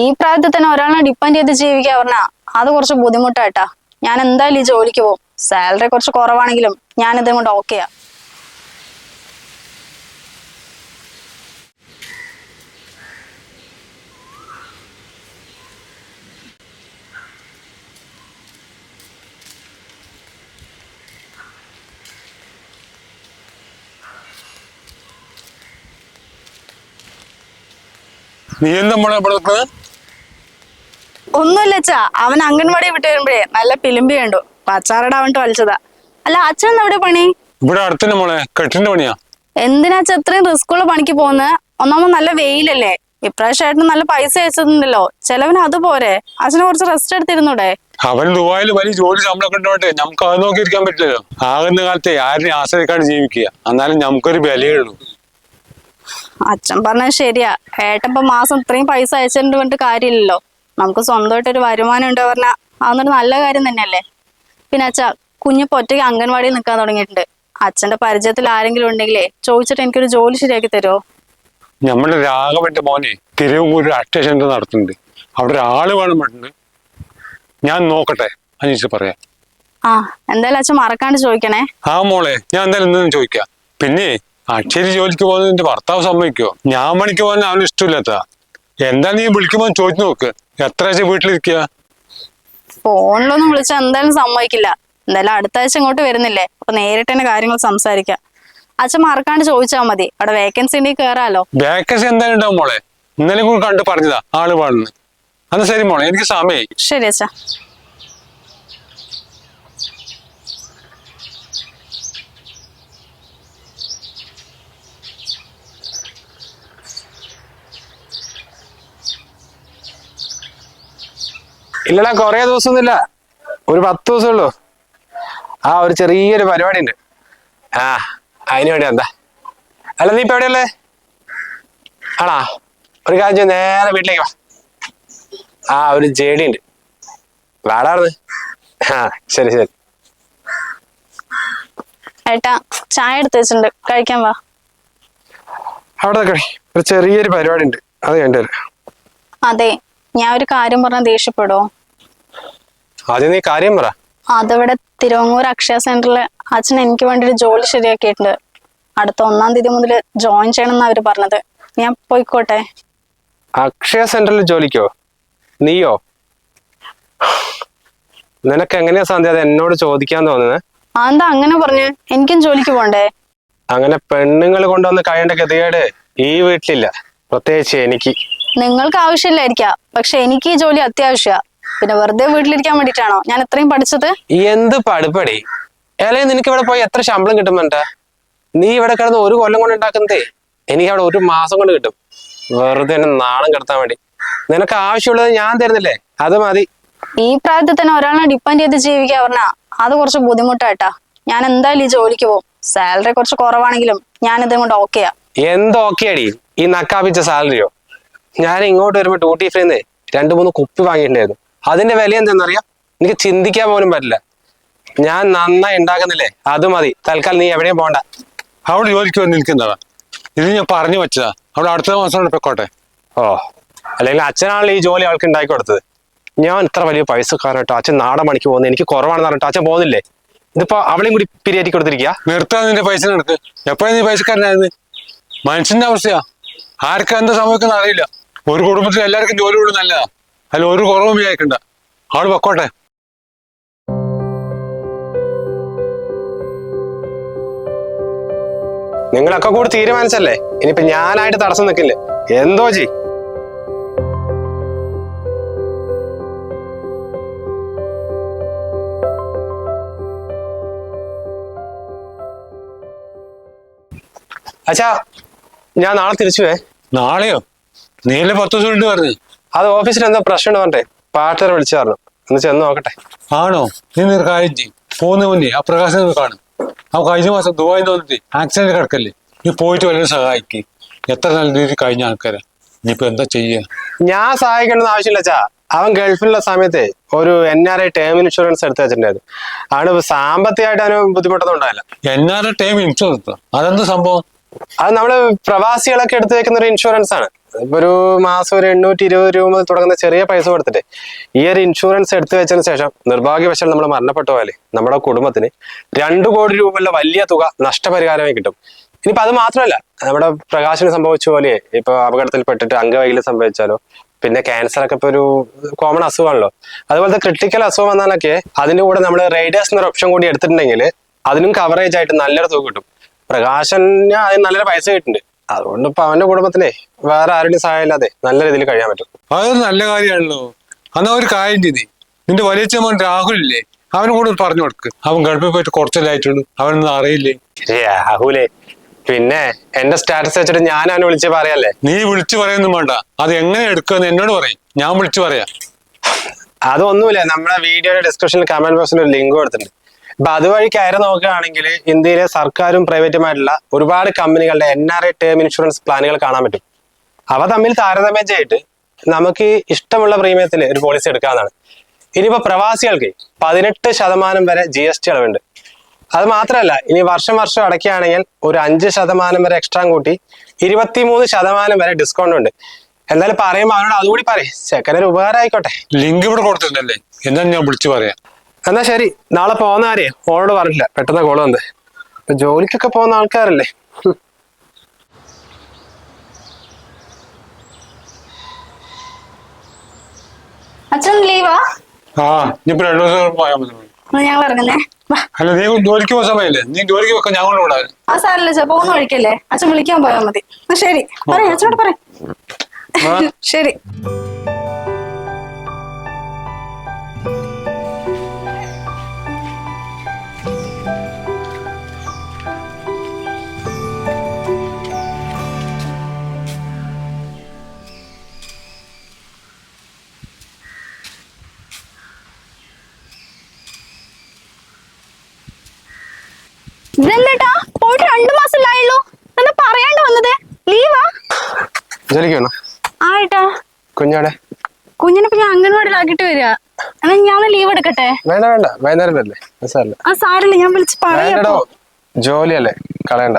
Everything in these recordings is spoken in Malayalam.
ഈ പ്രായത്തിൽ തന്നെ ഒരാളെ ഡിപ്പെൻഡ് ചെയ്ത് ജീവിക്കാൻ പറഞ്ഞാ അത് കുറച്ച് ബുദ്ധിമുട്ടായിട്ടാ. ഞാൻ എന്തായാലും ഈ ജോലിക്ക് പോകും. സാലറി കുറച്ച് കുറവാണെങ്കിലും ഞാൻ ഇതും കൊണ്ട് ഓക്കെയാ നീ എന്താ മോളെ ഇവിടെ നിൽക്കുന്നത്? ഒന്നുമില്ല അച്ഛാ. അവൻ അംഗൻവാടി വിട്ട് വരുമ്പോഴേ നല്ല പിലിമ്പി കണ്ടു. പച്ചാറട അവൻ വലിച്ചതാ അല്ല അച്ഛൻ എവിടെ പണി? ഇവിടെ അടുത്തന്നെ മോളെ. കെട്ടിന്റെ പണിയാ. എന്തിനാ അച്ഛൻ ഇത്രയും റിസ്ക് ഉള്ള പണിക്ക് പോകുന്നത് ഒന്നാമത് നല്ല വെയിലല്ലേ. ഇപ്രാവശ്യമായിട്ട് നല്ല പൈസ അയച്ചതുണ്ടല്ലോ ചെലവിന് അത് പോരെ. അച്ഛനെ കുറച്ച് റെസ്റ്റ് എടുത്തിരുന്നൂടെ. അവൻ ദുബായിൽ വലിയ ജോലി ശമ്പളം ഉണ്ടോട്ടെ നമുക്ക് അത് നോക്കി ഇരിക്കാൻ പറ്റില്ലല്ലോ. ആകുന്ന കാലത്തെ ആരിനെ ആശ്രയിക്കാണ്ട് ജീവിക്കുക. എന്നാലും നമുക്കൊരു വിലയുള്ളൂ അച്ഛൻ പറഞ്ഞത് ശരിയാ. ഏട്ടൻ ഇപ്പൊ മാസം ഇത്രയും പൈസ അയച്ചതിന് പറഞ്ഞിട്ട് കാര്യമില്ലല്ലോ. നമുക്ക് സ്വന്തമായിട്ട് ഒരു വരുമാനം ഉണ്ട് പറഞ്ഞാൽ അതൊന്നൊരു നല്ല കാര്യം തന്നെയല്ലേ? പിന്നെ അച്ഛാ കുഞ്ഞിപ്പോ ഒറ്റയ്ക്ക് അംഗൻവാടിയിൽ നിൽക്കാൻ തുടങ്ങിയിട്ടുണ്ട്. അച്ഛന്റെ പരിചയത്തിൽ ആരെങ്കിലും ഉണ്ടെങ്കിലേ ചോദിച്ചിട്ട് എനിക്കൊരു ജോലി ശരിയാക്കി തരുമോ നമ്മുടെ രാഘവന്റെ മോനെ തിരുവൂർ അക്ഷയ സെന്റർ നടത്തുന്നുണ്ട്. അവിടെ ഒരാൾ വേണം പറഞ്ഞിട്ടുണ്ട് ഞാൻ നോക്കട്ടെ അനീഷ് പറയാം. ആ എന്തായാലും അച്ഛൻ മറക്കാണ്ട് ചോദിക്കണേ. ആ മോളെ ഞാൻ എന്തായാലും ചോദിക്കാം. പിന്നെ അക്ഷരി ജോലിക്ക് പോകുന്നത് എന്റെ ഭർത്താവ് സമ്മതിക്കോ ഞാൻ പണിക്ക് പോകാൻ അവന് ഇഷ്ടമില്ലാത്ത എന്താ നീ വിളിക്കുമ്പോ ചോദിച്ചു നോക്ക്. എത്ര ആഴ്ച വീട്ടിലിരിക്കുക ഫോണിലൊന്നും വിളിച്ചാൽ എന്തായാലും സമ്മതിക്കില്ല. എന്തായാലും അടുത്ത ആഴ്ച ഇങ്ങോട്ട് വരുന്നില്ലേ? അപ്പൊ നേരിട്ട് തന്നെ കാര്യങ്ങൾ സംസാരിക്കാം. അച്ഛൻ മറക്കാണ്ട് ചോദിച്ചാ മതി. അവിടെ വേക്കൻസി ഉണ്ടെങ്കിൽ കേറാലോ. വേക്കൻസി എന്തായാലും ഉണ്ടാവും മോളെ. ഇന്നലെ കൂടി കണ്ട് പറഞ്ഞതാ ആൾ പാടുന്നു അന്ന് ശരി മോളെ എനിക്ക് സമയായി. ശരി അച്ഛാ. ഇല്ലടാ കൊറേ ദിവസമൊന്നുമില്ല ഒരു പത്ത് ദിവസമേ ഉള്ളൂ. ആ ഒരു ചെറിയൊരു പരിപാടി ഉണ്ട് ആ അതിന് വേണ്ടി എന്താ അല്ല നീ ഇപ്പൊ എവിടെയല്ലേ ആണാ? ഒരു കാര്യം നേരെ വീട്ടിലേക്ക് വാ. ആ ഒരു ജേഡി ഉണ്ട് വാടാർന്ന്. ആ ശരി ശരി. ഏട്ടാ ചായ എടുത്ത് വെച്ചിട്ടുണ്ട്. കഴിക്കാൻ വാ. അവിടെ നിൽക്കണേ ഒരു ചെറിയൊരു പരിപാടി ഉണ്ട് അത് കണ്ടുവരാം അതെ. ഞാൻ ഒരു കാര്യം പറഞ്ഞാൽ ദേഷ്യപ്പെടോ ആദ്യം നീ കാര്യം പറ. അതവിടെ തിരുവങ്ങൂർ അക്ഷയ സെന്ററിൽ അച്ഛൻ എനിക്ക് വേണ്ടി ഒരു ജോലി ശരിയാക്കിയിട്ടുണ്ട്. അടുത്ത ഒന്നാം തീയതി മുതൽ ജോയിൻ ചെയ്യണം എന്നാ അവർ പറഞ്ഞത്. ഞാൻ പോയിക്കോട്ടെ. അക്ഷയ സെന്ററിൽ ജോലിക്കോ? നീയോ? നിനക്ക് എങ്ങനെയാ സന്ധ്യ അത് എന്നോട് ചോദിക്കാൻ തോന്നുന്നത് അതെന്താ അങ്ങനെ പറഞ്ഞു? എനിക്കും ജോലിക്ക് പോണ്ടേ? അങ്ങനെ പെണ്ണുങ്ങൾ കൊണ്ടുവന്ന് കഴിയേണ്ട ഗതികേട് ഈ വീട്ടിലില്ല. പ്രത്യേകിച്ച് എനിക്ക്. നിങ്ങൾക്ക് ആവശ്യമില്ലായിരിക്കാം പക്ഷെ എനിക്ക് ഈ ജോലി അത്യാവശ്യമാ പിന്നെ വെറുതെ വീട്ടിലിരിക്കാൻ വേണ്ടിട്ടാണോ ഞാൻ ഇത്രയും പഠിച്ചത്? എന്ത് പടുപടി അല്ലെങ്കിൽ നിനക്ക് ഇവിടെ പോയി എത്ര ശമ്പളം കിട്ടുന്നുണ്ട് നീ ഇവിടെ കിടന്ന് ഒരു കൊല്ലം കൊണ്ട് ഉണ്ടാക്കുന്നതേ? എനിക്ക് അവിടെ ഒരു മാസം കൊണ്ട് കിട്ടും. വെറുതെ എന്നെ നാണം കിടത്താൻ വേണ്ടി. നിനക്ക് ആവശ്യമുള്ളത് ഞാൻ തരുന്നില്ലേ? അത് മതി. ഈ പ്രായത്തിൽ തന്നെ ഒരാളെ ഡിപ്പെൻഡ് ചെയ്ത് ജീവിക്കാൻ പറഞ്ഞാ അത് കുറച്ച് ബുദ്ധിമുട്ടായിട്ടാ. ഞാൻ എന്തായാലും ഈ ജോലിക്ക് പോകും. സാലറി കുറച്ച് കുറവാണെങ്കിലും ഞാൻ ഇതും കൊണ്ട് ഓക്കെയാ എന്തോക്കെയാടി ഈ നക്കാപ്പിച്ച സാലറിയോ ഞാൻ ഇങ്ങോട്ട് വരുമ്പോൾ ഡ്യൂട്ടി ഫ്രീന്ന് രണ്ട് മൂന്ന് കുപ്പി വാങ്ങിയിട്ടുണ്ടായിരുന്നു. അതിന്റെ വില എന്തെന്നറിയാം? എനിക്ക് ചിന്തിക്കാൻ പോലും പറ്റില്ല. ഞാൻ നന്നായി ഉണ്ടാക്കുന്നില്ലേ? അത് മതി. തൽക്കാലം നീ എവിടെയും പോണ്ട. അവിടെ ജോലിക്ക് വന്ന് നിൽക്കുന്നതാ. ഇത് ഞാൻ പറഞ്ഞു വെച്ചതാ. അവിടെ അടുത്ത മാസം കൊണ്ട് പൊക്കോട്ടെ ഓ അല്ലെങ്കിൽ അച്ഛനാണല്ലോ ഈ ജോലി അവൾക്ക് ഉണ്ടാക്കി കൊടുത്തത്. ഞാൻ ഇത്ര വലിയ പൈസക്കാരട്ടോ അച്ഛൻ നാടൻ മണിക്ക് പോകുന്നത്. എനിക്ക് കുറവാണെന്ന് പറഞ്ഞിട്ട് അച്ഛൻ പോകുന്നില്ലേ? ഇതിപ്പോ അവളെയും കൂടി പിരിയാറ്റി കൊടുത്തിരിക്കുക നിർത്താൻ നിന്റെ പൈസ നടക്ക് എപ്പോഴും നീ പൈസക്കാരനായിരുന്നു മനുഷ്യന്റെ അവസ്ഥയാ. ആർക്കും എന്താ സംഭവിക്കുന്ന അറിയില്ല. ഒരു കുടുംബത്തിൽ എല്ലാവർക്കും ജോലി കൊടുക്കും നല്ലതാ. അല്ല ഒരു കുറവും വിചാരിക്കണ്ട ആൾ പൊക്കോട്ടെ. നിങ്ങളൊക്കെ കൂടി തീരുമാനിച്ചല്ലേ? ഇനിയിപ്പോ ഞാനായിട്ട് തടസ്സം നിൽക്കില്ലേ എന്തോ ചെയ്. അച്ഛാ ഞാൻ നാളെ തിരിച്ചു വേ നാളെയോ? നീല പത്ത് ദിവസം ഉണ്ട് പറഞ്ഞു. അത് ഓഫീസിൽ എന്താ പ്രശ്നം പറഞ്ഞേ പാർട്ടറെ വിളിച്ചു പറഞ്ഞു. ഒന്ന് ചെന്ന് നോക്കട്ടെ. ആണോ? നീ നിനക്ക് കാര്യം ചെയ്യും. പോകുന്ന മുന്നേ ആ പ്രകാശം കാണും. ആ കഴിഞ്ഞ മാസം ദുബായി തോന്നിട്ട് ആക്സിഡന്റ് കിടക്കല്ലേ നീ പോയിട്ട് വല്ലതും സഹായിക്ക്. എത്ര നല്ല രീതിയിൽ കഴിഞ്ഞ ആൾക്കാരാ. ഇനിയിപ്പോ എന്താ ചെയ്യുക ഞാൻ സഹായിക്കേണ്ടെന്ന് ആവശ്യമില്ല ചാ. അവൻ ഗൾഫിലുള്ള സമയത്തെ ഒരു N R I term insurance എടുത്ത് വെച്ചിട്ടുണ്ടായിരുന്നു. അവന് സാമ്പത്തികമായിട്ട് അവന് ബുദ്ധിമുട്ടൊന്നും ഉണ്ടായില്ല. ഐ ടേം ഇൻഷുറൻസ് അതെന്ത് സംഭവം? അത് നമ്മൾ പ്രവാസികളൊക്കെ എടുത്തു വെക്കുന്ന ഒരു ഇൻഷുറൻസ് ആണ് ഇപ്പൊ ഒരു മാസം ഒരു എണ്ണൂറ്റി ഇരുപത് രൂപ മുതൽ തുടങ്ങുന്ന ചെറിയ പൈസ കൊടുത്തിട്ട് ഈ ഒരു ഇൻഷുറൻസ് എടുത്തു വെച്ചതിന് ശേഷം നിർഭാഗ്യവശാൽ നമ്മൾ മരണപ്പെട്ടു പോയാലേ നമ്മുടെ കുടുംബത്തിന് രണ്ടു കോടി രൂപയുള്ള വലിയ തുക നഷ്ടപരിഹാരമായി കിട്ടും. ഇനിയിപ്പോ അത് മാത്രമല്ല നമ്മുടെ പ്രകാശന് സംഭവിച്ച പോലെ ഇപ്പൊ അപകടത്തിൽപ്പെട്ടിട്ട് അംഗവൈകല്യം സംഭവിച്ചാലോ പിന്നെ ക്യാൻസർ ഒക്കെ ഇപ്പൊ ഒരു കോമൺ അസുഖമാണല്ലോ. അതുപോലത്തെ ക്രിട്ടിക്കൽ അസുഖം വന്നാലൊക്കെ അതിന്റെ കൂടെ നമ്മൾ റൈഡേഴ്സ് എന്നൊരു ഓപ്ഷൻ കൂടി എടുത്തിട്ടുണ്ടെങ്കിൽ അതിനും കവറേജ് ആയിട്ട് നല്ലൊരു തുക കിട്ടും. പ്രകാശന് അതിന് നല്ലൊരു പൈസ കിട്ടുന്നുണ്ട് അതുകൊണ്ട് ഇപ്പൊ അവന്റെ കുടുംബത്തിനെ വേറെ ആരുടെയും സഹായം ഇല്ലാതെ നല്ല രീതിയിൽ കഴിയാൻ പറ്റും. അതൊരു നല്ല കാര്യമാണല്ലോ. എന്നാ ഒരു കാര്യം ചെയ്തി. നിന്റെ വലിയ മോൻ രാഹുൽ ഇല്ലേ? അവന് കൂടെ പറഞ്ഞു കൊടുക്ക്. അവൻ ഗൾഫിൽ പോയിട്ട് കുറച്ചല്ലായിട്ടുള്ളൂ അവനൊന്നും അറിയില്ലേ? രാഹുലേ. പിന്നെ എന്റെ സ്റ്റാറ്റസ് വെച്ചിട്ട് ഞാൻ അവനെ വിളിച്ച് പറയാല്ലേ? നീ വിളിച്ചു പറയൊന്നും വേണ്ട. അത് എങ്ങനെ എടുക്കുമെന്ന് എന്നോട് പറയും. ഞാൻ വിളിച്ചു പറയാം. അതൊന്നുമില്ല. നമ്മുടെ വീഡിയോയുടെ ഡിസ്ക്രിപ്ഷനിൽ കമന്റ് ബോക്സിൽ ഒരു ലിങ്ക് കൊടുത്തിട്ടുണ്ട്. അപ്പൊ അതുവഴി കയറി നോക്കുകയാണെങ്കിൽ ഇന്ത്യയിലെ സർക്കാരും പ്രൈവറ്റുമായിട്ടുള്ള ഒരുപാട് കമ്പനികളുടെ N R I term insurance പ്ലാനുകൾ കാണാൻ പറ്റും. അവ തമ്മിൽ താരതമ്യം ചെയ്തിട്ട് നമുക്ക് ഇഷ്ടമുള്ള പ്രീമിയത്തിൽ ഒരു പോളിസി എടുക്കാവുന്നതാണ്. ഇനിയിപ്പോ പ്രവാസികൾക്ക് പതിനെട്ട് ശതമാനം വരെ ജി എസ് ടി അളവുണ്ട്. അത് മാത്രമല്ല ഇനി വർഷം വർഷം അടയ്ക്കുകയാണെങ്കിൽ ഒരു അഞ്ച് ശതമാനം വരെ എക്സ്ട്രാ കൂട്ടി ഇരുപത്തിമൂന്ന് ശതമാനം വരെ ഡിസ്കൗണ്ട് ഉണ്ട്. എന്തായാലും പറയുമ്പോൾ അവനോട് അതുകൂടി പറയും. ചെക്കനൊരു ഉപകാരം ആയിക്കോട്ടെ ലിങ്ക് ഇവിടെ കൊടുത്തിട്ടുണ്ടല്ലേ? എന്നാ ഞാൻ വിളിച്ചു പറയാം. എന്നാ ശരി നാളെ പോകുന്ന ആരെയാ ഓളോട് പറഞ്ഞില്ല പെട്ടെന്ന് കോൾ വന്ന്. ഇപ്പൊ ജോലിക്കൊക്കെ പോകുന്ന ആൾക്കാരല്ലേ. അച്ഛൻ ലീവാ ആ? ഇനിയിപ്പോ രണ്ടു ദിവസം പോയാൽ മതി. എന്നാ ഞങ്ങൾ ഇറങ്ങുന്നേ. വാ. അല്ല നീ ജോലിക്ക് പോകുന്ന സമയല്ലേ നീ ജോലിക്ക് വെക്കാൻ ഞാൻ ആ ചേ പോകുന്ന വഴിക്കല്ലേ? അച്ഛൻ വിളിക്കാൻ പോയാൽ മതി. ശരി പറയും അച്ഛനോട് പറയും. ശരി. ഇതെന്താ? പോയിട്ട് രണ്ടു മാസമില്ലായുള്ളൂ. എന്താ പറയാണ്ട് വന്നത്? ലീവാ? ജോലിക്ക് വേണോ ആയിട്ടാ കുഞ്ഞാടെ കുഞ്ഞിനെ ഇപ്പൊ ഞാൻ അംഗൻവാടിയിലാക്കിട്ട് വരിക. എന്നാ ഞാൻ ലീവ് എടുക്കട്ടെ? വേണ്ട വേണ്ട. വൈകുന്നേരം വരല്ലേ? സാറല്ല ആ സാരല്ല ഞാൻ വിളിച്ച് പറയാടോ ജോലിയല്ലേ? കളയണ്ട.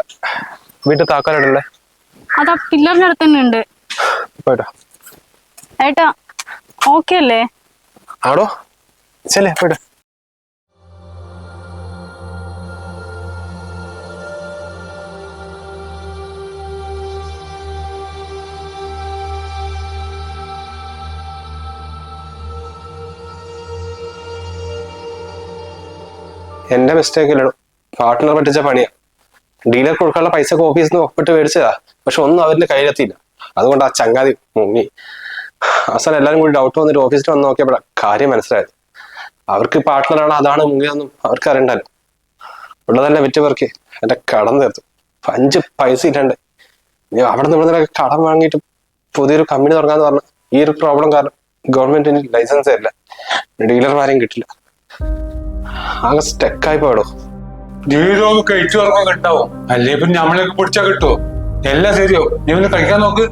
വീട്ടിൽ താക്കോലിടല്ലേ അതാ പില്ലറിന്റെ അടുത്ത് തന്നെ ഉണ്ട്. പോയിട്ടോ. ഏട്ടാ ഓക്കെ അല്ലേ? ആടോ. ചെല്ലേ പോയിട്ടോ. എന്റെ മിസ്റ്റേക്ക് ഇല്ലടോ. പാർട്ട്ണർ പറ്റിച്ച പണിയാ. ഡീലർ കൊടുക്കാനുള്ള പൈസ ഓഫീസിൽ നിന്ന് ഒപ്പിട്ട് മേടിച്ചതാ. പക്ഷെ ഒന്നും അവരുടെ കയ്യിലെത്തിയില്ല. അതുകൊണ്ട് ആ ചങ്ങാതി മുങ്ങി. അവസാനം എല്ലാരും കൂടി ഡൗട്ട് വന്നിട്ട് ഓഫീസിൽ വന്ന് നോക്കിയപ്പോഴാണ് കാര്യം മനസ്സിലായത്. അവർക്ക് പാർട്ട്ണറാണ് അതാണ് മുങ്ങിയതെന്നും അവർക്ക് അറിയണ്ടല്ലോ. ഉള്ളതല്ല വിറ്റ് പേർക്ക് എന്റെ കടം തീർത്തു. അഞ്ച് പൈസ ഇല്ലാണ്ട്. അവിടെ നിന്ന് ഇവിടെ കടം വാങ്ങിയിട്ട് പുതിയൊരു കമ്പനി തുടങ്ങാന്ന് പറഞ്ഞു. ഈ ഒരു പ്രോബ്ലം കാരണം ഗവൺമെന്റിന് ലൈസൻസ് തരില്ല. ഡീലർമാരെയും കിട്ടില്ല. ആകെ സ്റ്റെക്കായി പോയടോ ജീവിതം കഴിച്ചു ഉറക്കം കിട്ടാവും? അല്ലേ പിന്നെ നമ്മളെയൊക്കെ പിടിച്ചാ കിട്ടുമോ എല്ലാം ശരിയോ നീ ഒന്ന് കഴിക്കാൻ നോക്ക്.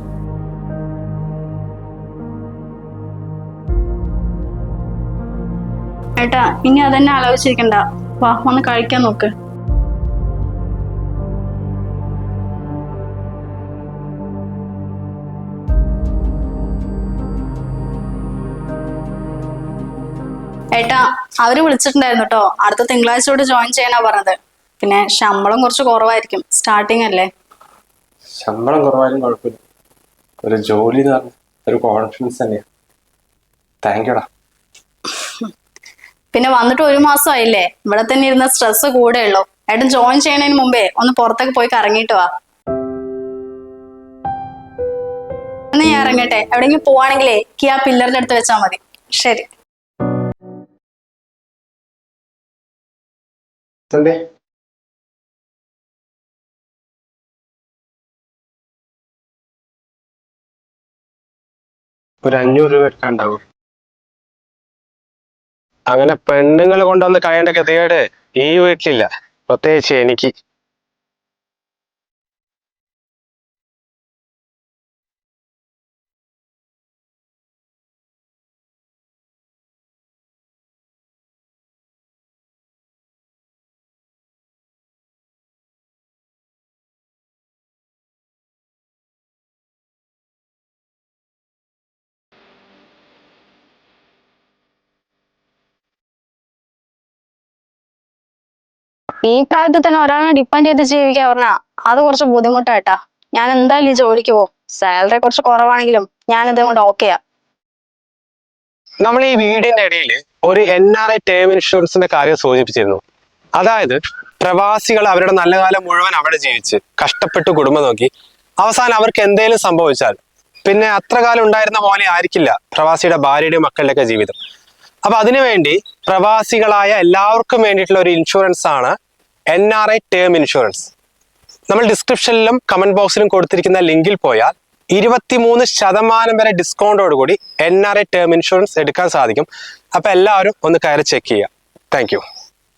ഏട്ടാ ഇനി അതന്നെ ആലോചിച്ചിരിക്കണ്ട. വാ ഒന്ന് കഴിക്കാൻ നോക്ക്. അവർ വിളിച്ചിട്ടുണ്ടായിരുന്നു കേട്ടോ അടുത്ത തിങ്കളാഴ്ച ജോയിൻ ചെയ്യാനാ പറഞ്ഞത്. പിന്നെ ശമ്പളം കുറച്ച് കുറവായിരിക്കും. സ്റ്റാർട്ടിങ് അല്ലേ? ശമ്പളം കുറവായാലും കുഴപ്പമില്ല. ഒരു ജോലി എന്ന് പറഞ്ഞ ഒരു കോൺഫിഡൻസ് തന്നെയാണ് താങ്ക് യുടാ പിന്നെ വന്നിട്ട് ഒരു മാസം ആയില്ലേ? ഇവിടെ തന്നെ ഇരുന്ന സ്ട്രെസ് കൂടെ ഉള്ളൂ. ഏട്ടൻ ജോയിൻ ചെയ്യണതിന് മുമ്പേ ഒന്ന് പുറത്തൊക്കെ പോയി കറങ്ങിയിട്ട് വാ. എന്നാ ഞാൻ ഇറങ്ങട്ടെ. എവിടെയെങ്കിലും പോവാണെങ്കിലേ കിയാ പില്ലറിന്റെ അടുത്ത് വെച്ചാ മതി. ശരി. സൺഡേ ഒരു അഞ്ഞൂറ് രൂപ എടുക്കാണ്ടാവും അങ്ങനെ പെണ്ണുങ്ങൾ കൊണ്ടുവന്ന് കഴിയേണ്ട ഗതികേട് ഈ വീട്ടിലില്ല. പ്രത്യേകിച്ച് എനിക്ക്. ഈ കാലത്ത് തന്നെ ഒരാളെ ഡിപ്പെൻഡ് ചെയ്ത് ജീവിക്കാൻ പറഞ്ഞാ അത് കുറച്ച് ബുദ്ധിമുട്ടായിട്ടാ. ഞാൻ എന്തായാലും ഈ ജോലിക്ക് പോകും. സാലറി കുറച്ച് കുറവാണെങ്കിലും ഞാൻ ഇതുകൊണ്ട് ഓക്കെയാ നമ്മൾ ഈ വീടിന്റെ ഇടയിൽ ഒരു എൻ ആർ ഐ ടേം ഇൻഷുറൻസിന്റെ കാര്യം സൂചിപ്പിച്ചിരുന്നു. അതായത് പ്രവാസികൾ അവരുടെ നല്ല കാലം മുഴുവൻ അവിടെ ജീവിച്ച് കഷ്ടപ്പെട്ട് കുടുംബം നോക്കി അവസാനം അവർക്ക് എന്തെങ്കിലും സംഭവിച്ചാൽ പിന്നെ അത്ര കാലം ഉണ്ടായിരുന്ന പോലെ ആയിരിക്കില്ല പ്രവാസിയുടെ ഭാര്യയുടെയും മക്കളുടെയൊക്കെ ജീവിതം. അപ്പൊ അതിനുവേണ്ടി പ്രവാസികളായ എല്ലാവർക്കും വേണ്ടിയിട്ടുള്ള ഒരു ഇൻഷുറൻസ് ആണ് N R I term insurance നമ്മൾ ഡിസ്ക്രിപ്ഷനിലും കമന്റ് ബോക്സിലും കൊടുത്തിരിക്കുന്ന ലിങ്കിൽ പോയാൽ ഇരുപത്തിമൂന്ന് ശതമാനം വരെ ഡിസ്കൗണ്ടോട് കൂടി N R I term insurance എടുക്കാൻ സാധിക്കും. അപ്പൊ എല്ലാവരും ഒന്ന് കയറി ചെക്ക് ചെയ്യുക. താങ്ക്